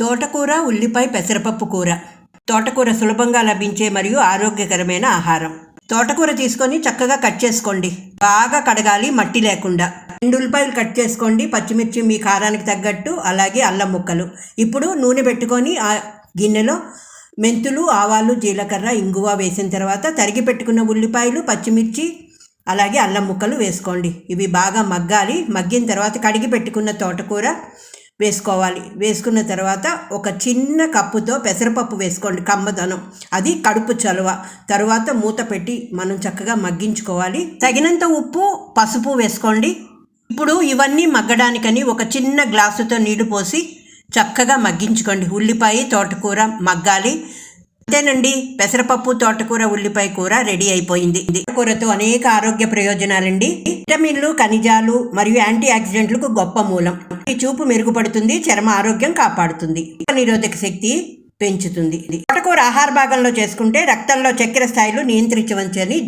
తోటకూర ఉల్లిపాయ పెసరపప్పు కూర. తోటకూర సులభంగా లభించే మరియు ఆరోగ్యకరమైన ఆహారం. తోటకూర తీసుకొని చక్కగా కట్ చేసుకోండి. బాగా కడగాలి మట్టి లేకుండా. రెండు ఉల్లిపాయలు కట్ చేసుకోండి. పచ్చిమిర్చి మీ కారానికి తగ్గట్టు అలాగే అల్లం ముక్కలు. ఇప్పుడు నూనె పెట్టుకొని ఆ గిన్నెలో మెంతులు ఆవాలు జీలకర్ర ఇంగువ వేసిన తర్వాత తరిగి పెట్టుకున్న ఉల్లిపాయలు పచ్చిమిర్చి అలాగే అల్లం ముక్కలు వేసుకోండి. ఇవి బాగా మగ్గాలి. మగ్గిన తర్వాత కడిగి పెట్టుకున్న తోటకూర వేసుకోవాలి. వేసుకున్న తర్వాత ఒక చిన్న కప్పుతో పెసరపప్పు వేసుకోండి కమ్మదనం. అది కడుపు చలువ. తర్వాత మూత పెట్టి మనం చక్కగా మగ్గించుకోవాలి. తగినంత ఉప్పు పసుపు వేసుకోండి. ఇప్పుడు ఇవన్నీ మగ్గడానికని ఒక చిన్న గ్లాసుతో నీళ్ళు పోసి చక్కగా మగ్గించుకోండి. ఉల్లిపాయ తోటకూర మగ్గాలి. అంతేనండి పెసరపప్పు తోటకూర ఉల్లిపాయ కూర రెడీ అయిపోయింది. కూరతో అనేక ఆరోగ్య ప్రయోజనాలండి. విటమిన్లు ఖనిజాలు మరియు యాంటీ ఆక్సిడెంట్లకు గొప్ప మూలం. ఈ చూపు మెరుగుపడుతుంది చర్మ ఆరోగ్యం కాపాడుతుంది నిరోధక శక్తి పెంచుతుంది. తోటకూర ఆహార భాగంలో చేసుకుంటే రక్తంలో చక్కెర స్థాయిలు నియంత్రించవచ్చని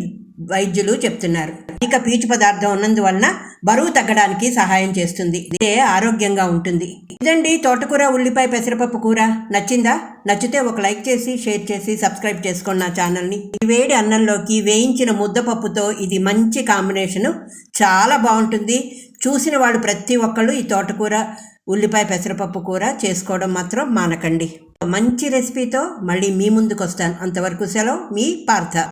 వైద్యులు చెప్తున్నారు. ఇక పీచు పదార్థం ఉన్నందువలన బరువు తగ్గడానికి సహాయం చేస్తుంది. ఇదే ఆరోగ్యంగా ఉంటుంది. ఇదండి తోటకూర ఉల్లిపాయ పెసరపప్పు కూర. నచ్చిందా? నచ్చితే ఒక లైక్ చేసి షేర్ చేసి సబ్స్క్రైబ్ చేసుకోండి నా ఛానల్ని. ఈ వేడి అన్నంలోకి వేయించిన ముద్దపప్పుతో ఇది మంచి కాంబినేషను. చాలా బాగుంటుంది. చూసిన వాళ్ళు ప్రతి ఒక్కళ్ళు ఈ తోటకూర ఉల్లిపాయ పెసరపప్పు కూర చేసుకోవడం మాత్రం మానకండి. మంచి రెసిపీతో మళ్ళీ మీ ముందుకు వస్తాను అంతవరకు సెలవు మీ పార్థ.